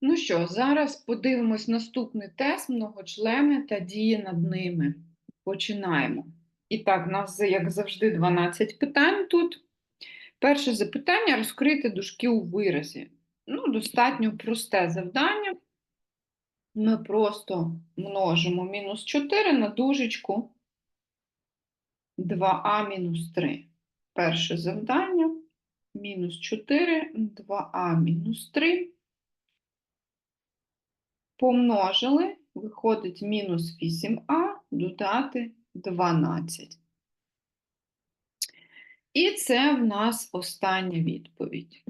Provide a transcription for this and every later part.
Ну що, зараз подивимось наступний тест, многочлени та дії над ними. Починаємо. І так, у нас, як завжди, 12 питань тут. Перше запитання розкрити дужки у виразі. Ну, достатньо просте завдання. Ми просто множимо мінус 4 на дужечку 2а мінус 3. Перше завдання. Мінус 4, 2а мінус 3. Помножили, виходить мінус 8а, додати 12. І це в нас остання відповідь.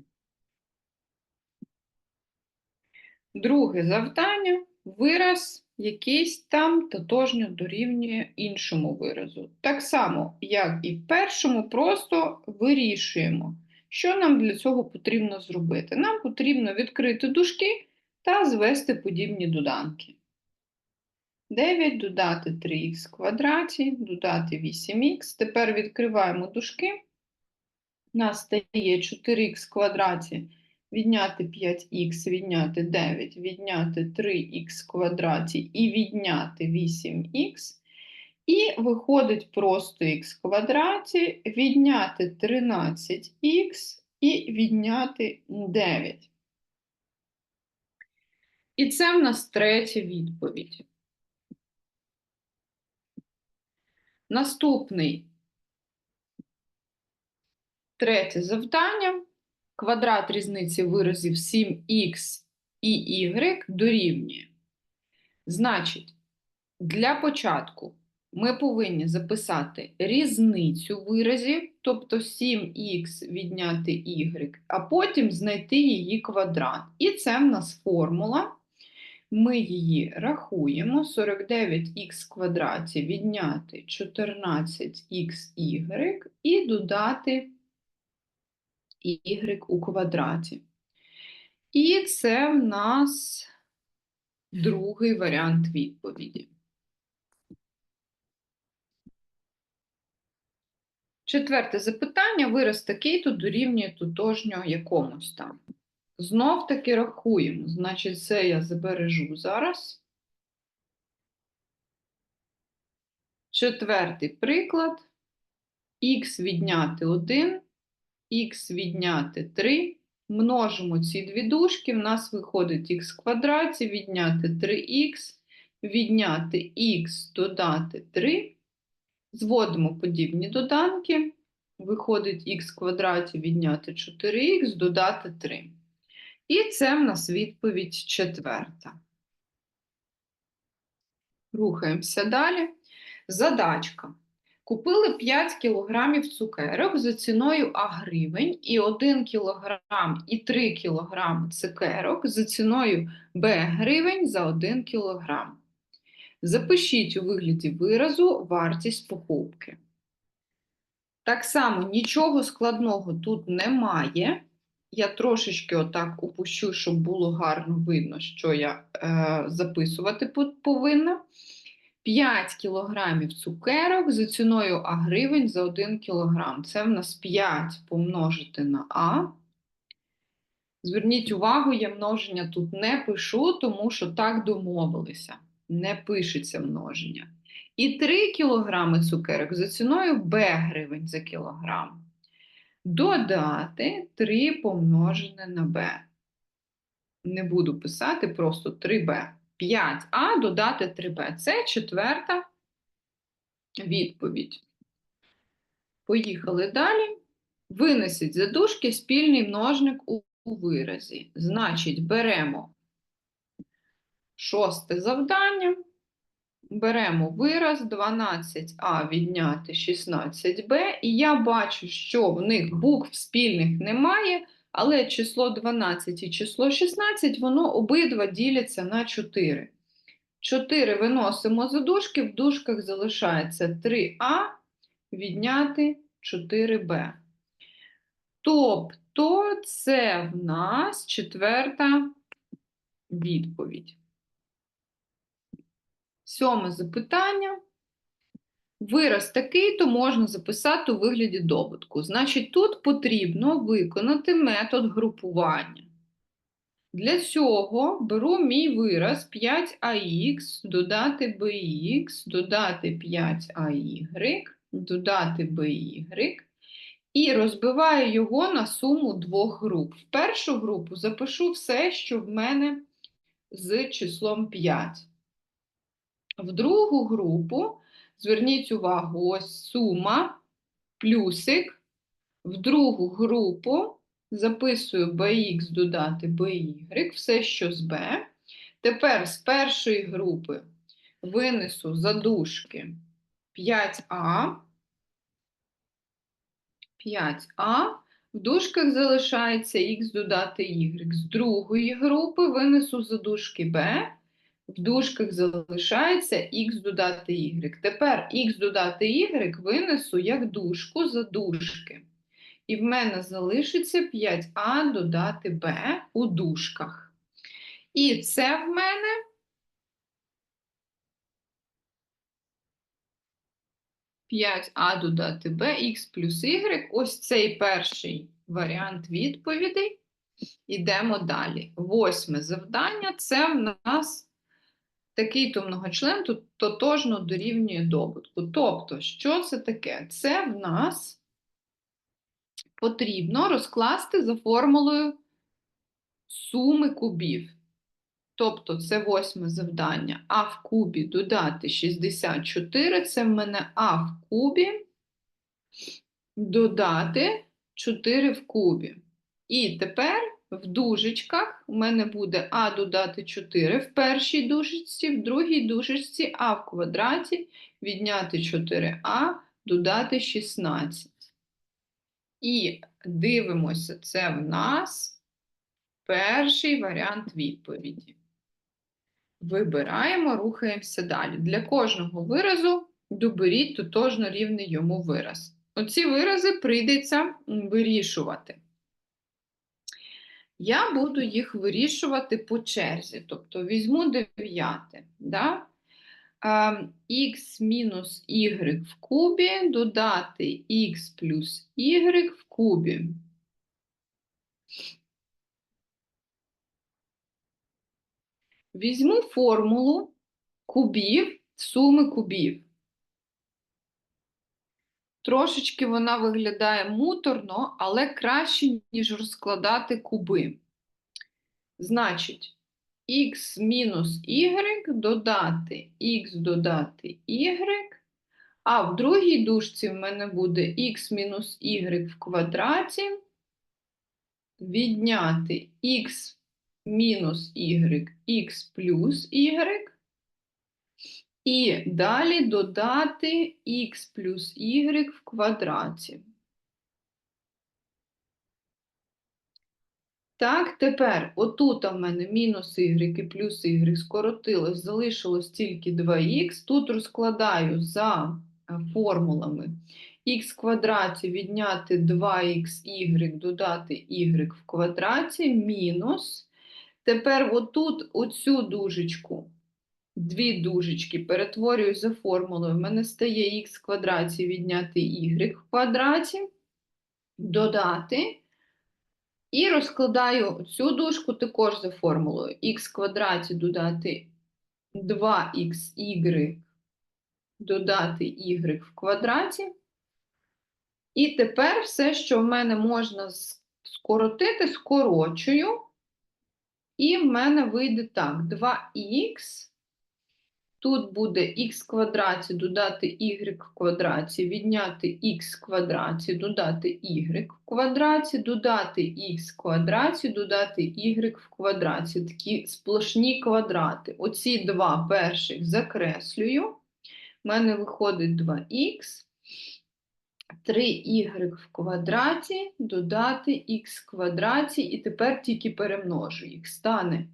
Друге завдання вираз якийсь там тотожньо дорівнює іншому виразу. Так само, як і в першому, просто вирішуємо, що нам для цього потрібно зробити. Нам потрібно відкрити дужки та звести подібні доданки. 9 додати 3х квадраті, додати 8х. Тепер відкриваємо дужки. У нас стає 4х квадраті, відняти 5х, відняти 9, відняти 3х квадраті і відняти 8х. І виходить просто х квадраті, відняти 13х і відняти 9. І це в нас третя відповідь. Наступний третє завдання. Квадрат різниці виразів 7х і y дорівнює. Значить, для початку ми повинні записати різницю виразів, тобто 7х відняти y, а потім знайти її квадрат. І це в нас формула. Ми її рахуємо. 49х квадраті відняти 14xy і додати y у квадраті. І це в нас другий варіант відповіді. Четверте запитання. Вираз такий тут дорівнює тотожньо якомусь там. Знов таки рахуємо. Значить, це я забережу зараз. Четвертий приклад. Х відняти 1, х відняти 3. Множимо ці дві дужки, в нас виходить х квадраті, відняти 3х, відняти х, додати 3. Зводимо подібні доданки. Виходить х квадраті, відняти 4х, додати 3. І це в нас відповідь четверта. Рухаємося далі. Задачка. Купили 5 кг цукерок за ціною А гривень і 1 кг і 3 кг цукерок за ціною Б гривень за 1 кг. Запишіть у вигляді виразу вартість покупки. Так само нічого складного тут немає. Я трошечки отак опущу, щоб було гарно видно, що я е, записувати повинна. 5 кілограмів цукерок за ціною А гривень за 1 кілограм. Це в нас 5 помножити на А. Зверніть увагу, я множення тут не пишу, тому що так домовилися. Не пишеться множення. І 3 кілограми цукерок за ціною Б гривень за кілограм додати 3 помножене на b. Не буду писати просто 3b. 5а додати 3b. Це четверта відповідь. Поїхали далі. Винесіть за дужки спільний множник у виразі. Значить, беремо шосте завдання. Беремо вираз 12а відняти 16b, і я бачу, що в них букв спільних немає, але число 12 і число 16, воно обидва діляться на 4. 4 виносимо за дужки, в дужках залишається 3а відняти 4b. Тобто це в нас четверта відповідь. Сьоме запитання. Вираз такий, то можна записати у вигляді добутку. Значить, тут потрібно виконати метод групування. Для цього беру мій вираз 5ах, додати bx, додати 5ay, додати by і розбиваю його на суму двох груп. В першу групу запишу все, що в мене з числом 5. В другу групу, зверніть увагу, ось сума, плюсик. В другу групу записую bx додати by, все, що з b. Тепер з першої групи винесу задушки 5а. 5а. В дужках залишається х додати y. З другої групи винесу задушки b. В дужках залишається х додати y. Тепер х додати y винесу як дужку за дужки. І в мене залишиться 5а додати b у дужках. І це в мене 5а додати b, х плюс y. Ось цей перший варіант відповідей. Йдемо далі. Восьме завдання це в нас такий то многочлен тут тотожно дорівнює добутку. Тобто, що це таке? Це в нас потрібно розкласти за формулою суми кубів. Тобто це восьме завдання. А в кубі додати 64, це в мене А в кубі додати 4 в кубі. І тепер в дужечках у мене буде А додати 4 в першій дужечці, в другій дужечці А в квадраті відняти 4А, додати 16. І дивимося, це в нас перший варіант відповіді. Вибираємо, рухаємося далі. Для кожного виразу доберіть тотожно рівний йому вираз. Оці вирази прийдеться вирішувати. Я буду їх вирішувати по черзі, тобто візьму дев'яте. Да? Х мінус y в кубі додати х плюс y в кубі. Візьму формулу кубів, суми кубів. Трошечки вона виглядає муторно, але краще, ніж розкладати куби. Значить, х мінус y додати х додати y, а в другій дужці в мене буде х мінус y в квадраті, відняти х мінус y, х плюс y. І далі додати х плюс y в квадраті. Так, тепер отут у мене мінус y і плюс y скоротилось, залишилось тільки 2х. Тут розкладаю за е, формулами х квадраті відняти 2х додати y в квадраті мінус Тепер отут оцю дужечку, дві дужечки перетворюю за формулою. В мене стає х квадраті відняти y в квадраті, додати. І розкладаю цю дужку також за формулою. х квадраті додати 2х додати y в квадраті. І тепер все, що в мене можна скоротити, скорочую. І в мене вийде так: 2х. Тут буде х квадраті додати y в квадраті, відняти х квадраті, додати y в квадраті, додати х квадраті, додати y в квадраті. Такі сплошні квадрати. Оці два перших закреслюю. У мене виходить 2х. 3y в квадраті додати х квадраті, і тепер тільки перемножу їх. Стане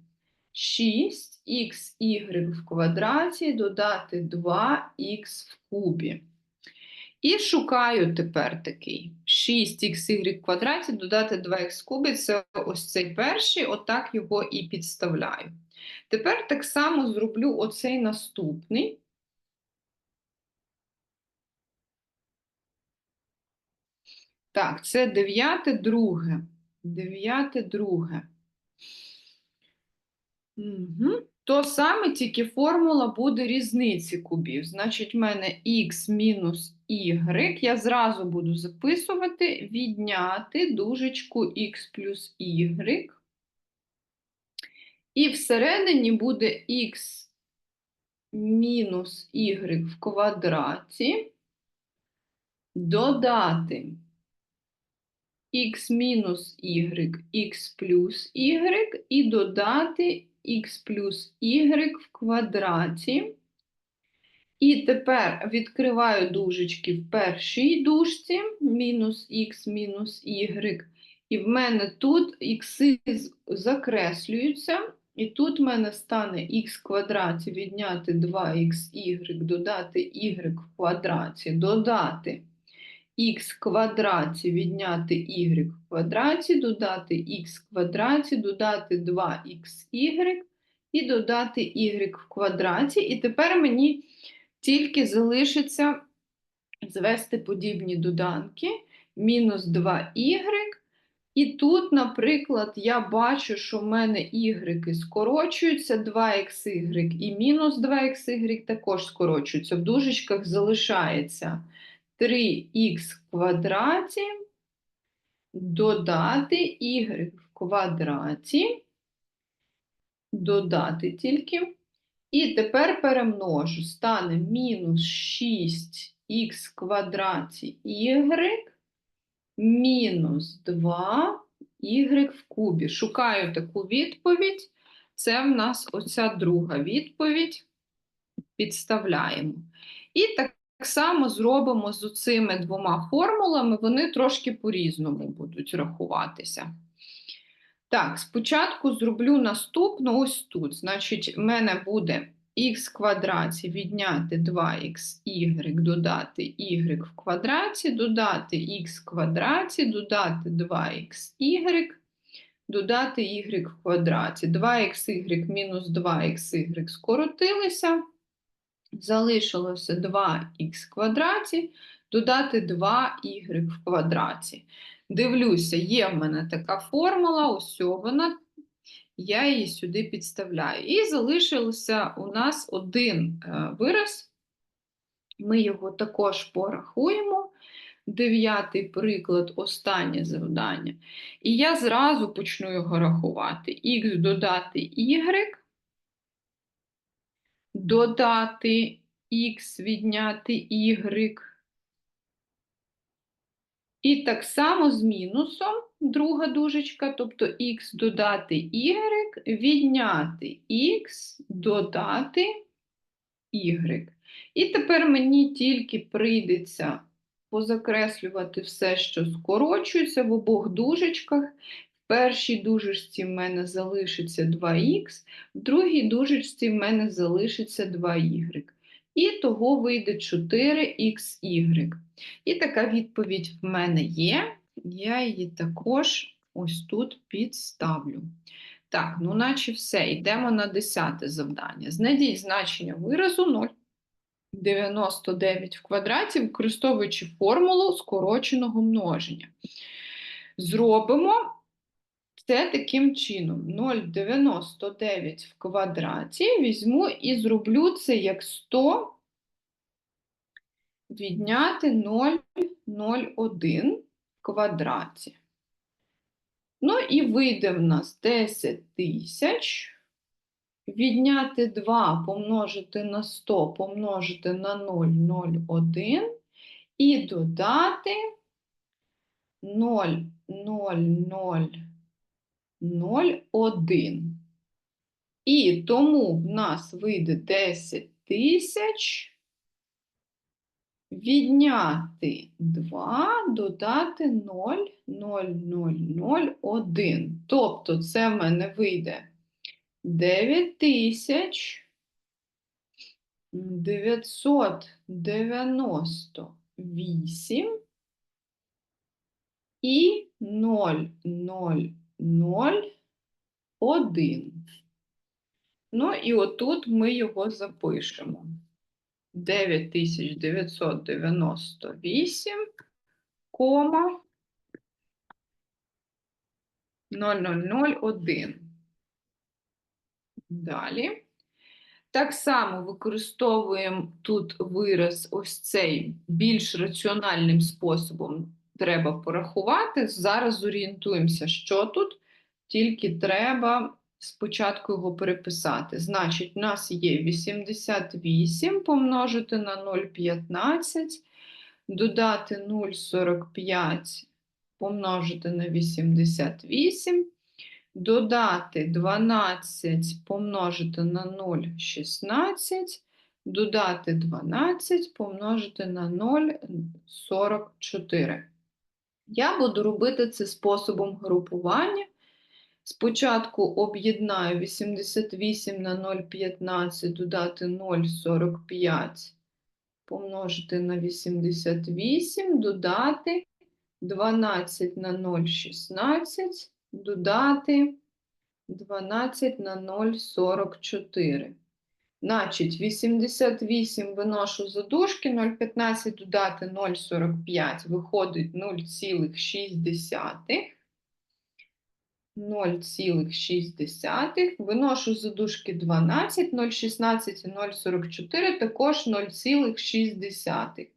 6xy в квадраті додати 2х в кубі. І шукаю тепер такий 6xy в квадраті додати 2х в кубі це ось цей перший, отак його і підставляю. Тепер так само зроблю оцей наступний. Так, це дев'яте друге. Дев'яте друге. Угу. То саме, тільки формула буде різниці кубів. Значить, в мене х мінус y. Я зразу буду записувати, відняти дужечку х плюс y. І всередині буде х мінус y в квадраті, додати х мінус y, х плюс y, і додати х плюс y в квадраті. І тепер відкриваю дужечки в першій дужці, мінус х мінус y, і в мене тут ікси закреслюються, і тут в мене стане х квадраті відняти 2xy, додати y в квадраті, додати х квадраті відняти y квадраті, додати х квадраті, додати 2xy і додати y в квадраті. І тепер мені тільки залишиться звести подібні доданки. Мінус 2y. І тут, наприклад, я бачу, що в мене y скорочуються, 2xy і мінус 2xy також скорочуються. В дужечках залишається 3х в квадраті додати y в квадраті, додати тільки. І тепер перемножу, стане мінус 6х в квадраті y мінус 2 y в кубі. Шукаю таку відповідь. Це в нас оця друга відповідь. Підставляємо. І так само зробимо з цими двома формулами, вони трошки по-різному будуть рахуватися. Так, спочатку зроблю наступну ось тут. Значить, в мене буде х квадраті відняти 2xy, додати y в квадраті, додати х квадраті, додати 2xy, додати y в квадраті. 2xy мінус 2xy скоротилися. Залишилося 2х квадраті, додати 2y в квадраті. Дивлюся, є в мене така формула, ось вона, я її сюди підставляю. І залишився у нас один е, вираз, ми його також порахуємо. Дев'ятий приклад, останнє завдання. І я зразу почну його рахувати. Х додати y, додати х відняти y. І так само з мінусом, друга дужечка, тобто х додати y, відняти х додати y. І тепер мені тільки прийдеться позакреслювати все, що скорочується в обох дужечках. Першій дужечці в мене залишиться 2х, в другій дужечці в мене залишиться 2y. І того вийде 4xy. І така відповідь в мене є. Я її також ось тут підставлю. Так, ну наче все. Йдемо на 10 завдання. Знайдіть значення виразу 0,99 в квадраті, використовуючи формулу скороченого множення. Зробимо це таким чином. 0,99 в квадраті візьму і зроблю це як 100 відняти 0,01 в квадраті. Ну і вийде в нас 10 тисяч. Відняти 2 помножити на 100 помножити на 0,01 і додати 0,0001. І тому в нас вийде 10 тисяч. Відняти 2, додати 0,0001. Тобто це в мене вийде 9998 і 0,001. Ну і отут ми його запишемо. 9998, кома 0001. Далі. Так само використовуємо тут вираз ось цей більш раціональним способом треба порахувати. Зараз зорієнтуємося, що тут, тільки треба спочатку його переписати. Значить, у нас є 88 помножити на 0,15, додати 0,45 помножити на 88, додати 12 помножити на 0,16, додати 12 помножити на 0,44. Я буду робити це способом групування. Спочатку об'єднаю 88 на 0,15, додати 0,45, помножити на 88, додати 12 на 0,16, додати 12 на 0,44. Значить, 88 виношу за дужки, 0,15 додати 0,45, виходить 0,6. 0,6, виношу за дужки 12, 0,16 і 0,44 також 0,6.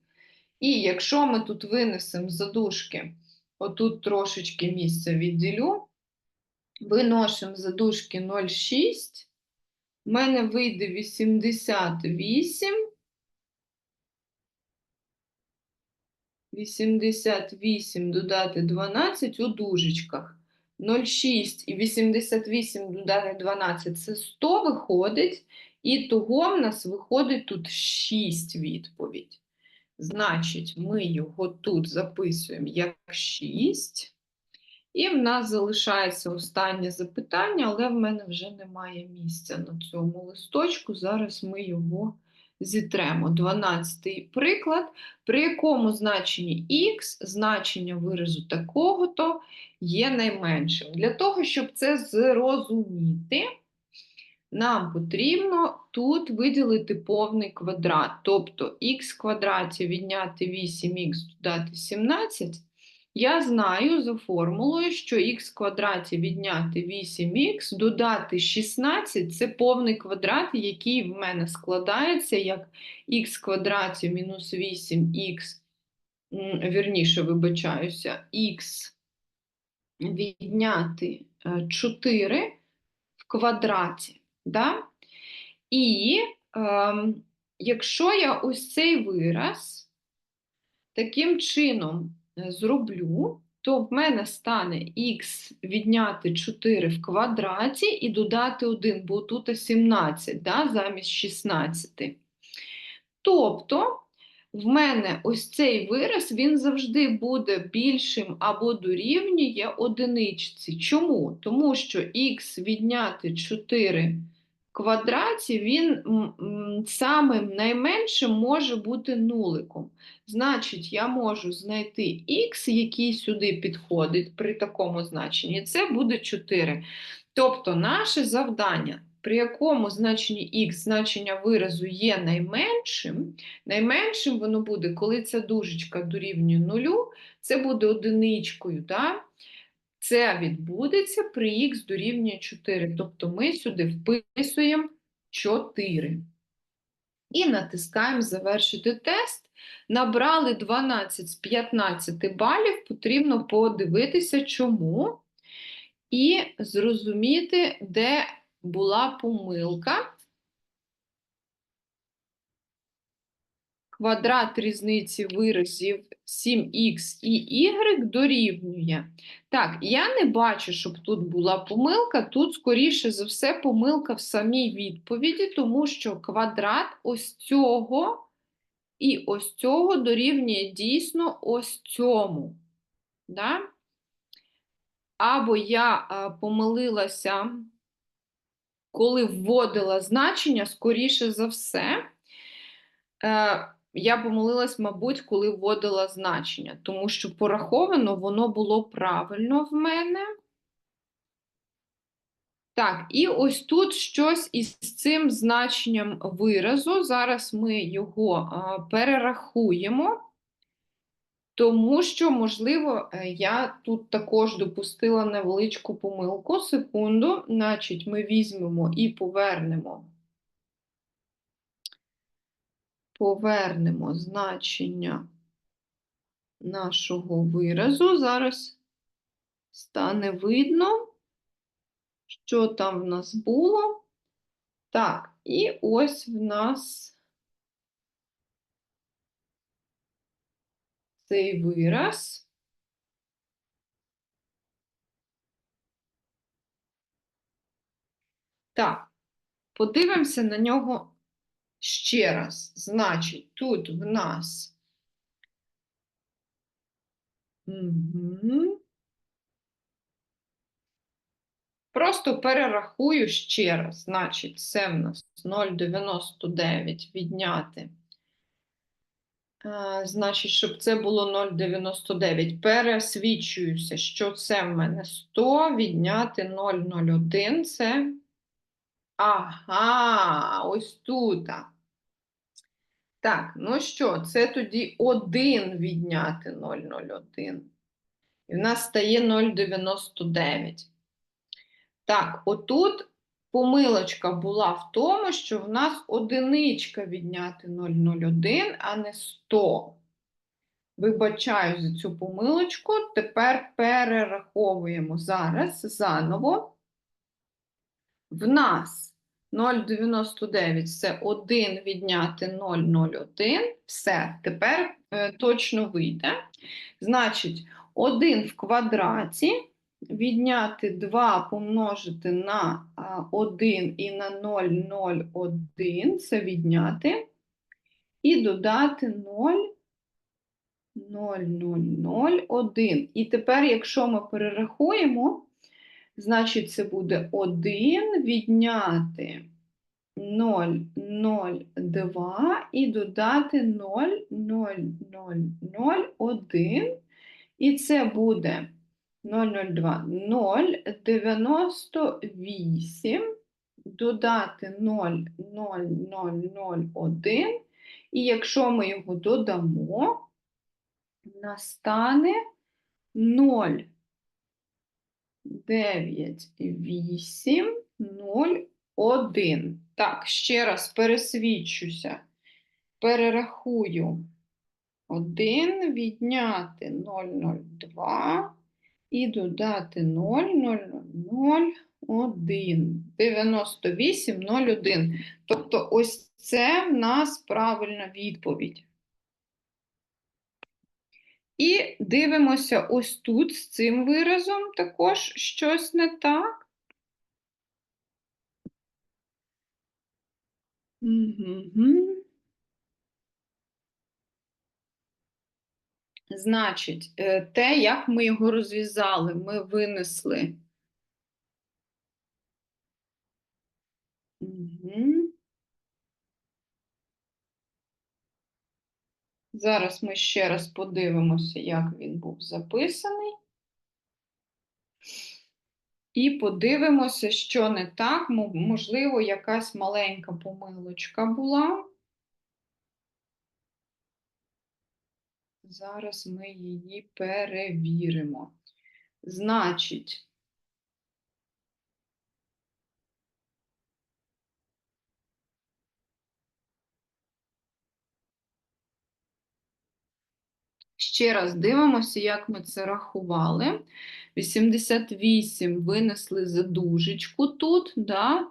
І якщо ми тут винесемо за дужки, отут трошечки місця відділю, виносимо за дужки 0,6, в мене вийде 88, 88 додати 12 у дужечках. 0,6 і 88 додати 12 це 100 виходить, і того в нас виходить тут 6 відповідь. Значить, ми його тут записуємо як 6. І в нас залишається останнє запитання, але в мене вже немає місця на цьому листочку. Зараз ми його зітремо. 12 приклад, при якому значенні х значення виразу такого-то є найменшим. Для того, щоб це зрозуміти, нам потрібно тут виділити повний квадрат, тобто х квадраті відняти 8х додати 17. Я знаю за формулою, що х квадраті відняти 8х додати 16 це повний квадрат, який в мене складається як х квадраті мінус 8х, вірніше, вибачаюся, х відняти 4 в квадраті. Да? І е, якщо я ось цей вираз таким чином зроблю, то в мене стане х відняти 4 в квадраті і додати 1, бо тут 17 да, замість 16. Тобто, в мене ось цей вираз, він завжди буде більшим або дорівнює одиничці. Чому? Тому що х відняти 4 в квадраті, він самим найменшим може бути нуликом. Значить, я можу знайти х, який сюди підходить при такому значенні, це буде 4. Тобто, наше завдання, при якому значенні х значення виразу є найменшим, найменшим воно буде, коли ця дужечка дорівнює нулю, це буде одиничкою. Да? Це відбудеться при х дорівнює 4. Тобто ми сюди вписуємо 4. І натискаємо Завершити тест. Набрали 12 з 15 балів, потрібно подивитися, чому, і зрозуміти, де була помилка. Квадрат різниці виразів 7х і y дорівнює. Так, я не бачу, щоб тут була помилка. Тут, скоріше за все, помилка в самій відповіді, тому що квадрат ось цього і ось цього дорівнює дійсно ось цьому. Да? Або я помилилася, коли вводила значення, скоріше за все. Е, я помилилась, мабуть, коли вводила значення, тому що пораховано воно було правильно в мене. Так, і ось тут щось із цим значенням виразу. Зараз ми його а, перерахуємо. Тому що, можливо, е, я тут також допустила невеличку помилку. Секунду, значить, ми візьмемо і повернемо. Повернемо значення нашого виразу. Зараз стане видно, що там в нас було. Так, і ось в нас цей вираз. Так, подивимося на нього ще раз. Значить, тут в нас. Угу. Просто перерахую ще раз. Значить, це в нас 0,99 відняти. Е, Значить, щоб це було 0,99. Пересвідчуюся, що це в мене 100, відняти 0,01 це. Ага, ось тут. Так, ну що, це тоді 1 відняти 0,01. І в нас стає 0,99. Так, отут помилочка була в тому, що в нас одиничка відняти 0,01, а не 100. Вибачаю за цю помилочку. Тепер перераховуємо зараз заново. В нас 0,99 це 1 відняти 0,01. Все, тепер е, точно вийде. Значить, 1 в квадраті відняти 2 помножити на 1 і на 0,01 це відняти. І додати 0, 0,001. І тепер, якщо ми перерахуємо, значить це буде 1 відняти 0,02 і додати 0,0001. І це буде 002, 098, додати 0,0001. І якщо ми його додамо, настане 0, 9, 8, 0, 1. Так, ще раз пересвідчуся. Перерахую 1, відняти 002 і додати 0, 0, 0, 1. 98, 01. Тобто ось це в нас правильна відповідь. І дивимося ось тут з цим виразом також щось не так. Угу. Значить, е, те, як ми його розв'язали, ми винесли. Угу. Зараз ми ще раз подивимося, як він був записаний. І подивимося, що не так, можливо, якась маленька помилочка була. Зараз ми її перевіримо. Значить, ще раз дивимося, як ми це рахували. 88 винесли за дужечку тут, да?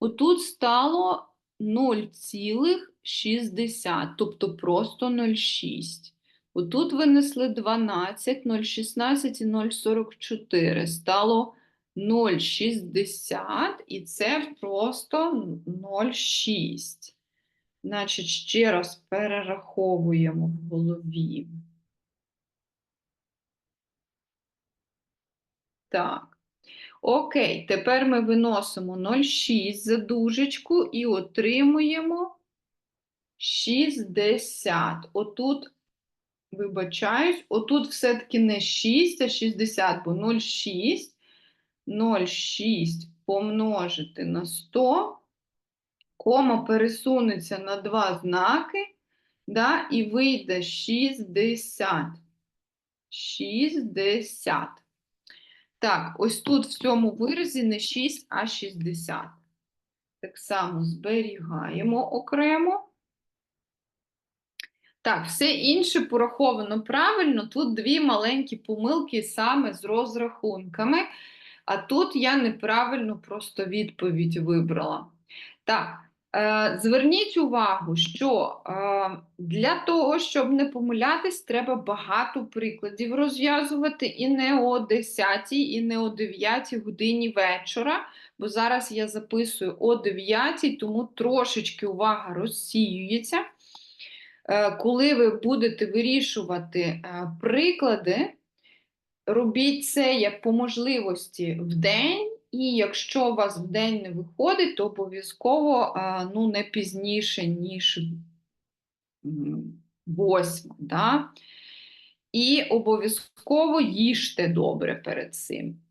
отут стало 0,60, тобто просто 0,6. Отут винесли 12, 0,16 і 0,44. Стало 0,60 і це просто 0,6. Значить, ще раз перераховуємо в голові. Так. Окей, тепер ми виносимо 0,6 за дужечку і отримуємо 60. Отут Вибачаюсь, отут все-таки не 6, а 60, бо 0,6, 0,6 помножити на 100, кома пересунеться на два знаки, да, і вийде 60. 60. Так, ось тут в цьому виразі не 6, а 60. Так само зберігаємо окремо. Так, все інше пораховано правильно. Тут дві маленькі помилки саме з розрахунками, а тут я неправильно просто відповідь вибрала. Так, зверніть увагу, що е, для того, щоб не помилятись, треба багато прикладів розв'язувати і не о 10, і не о 9 годині вечора, бо зараз я записую о 9, тому трошечки увага розсіюється. Е, Коли ви будете вирішувати е, приклади, робіть це як по можливості в день, і якщо у вас в день не виходить, то обов'язково ну, не пізніше, ніж восьма. Да? І обов'язково їжте добре перед цим.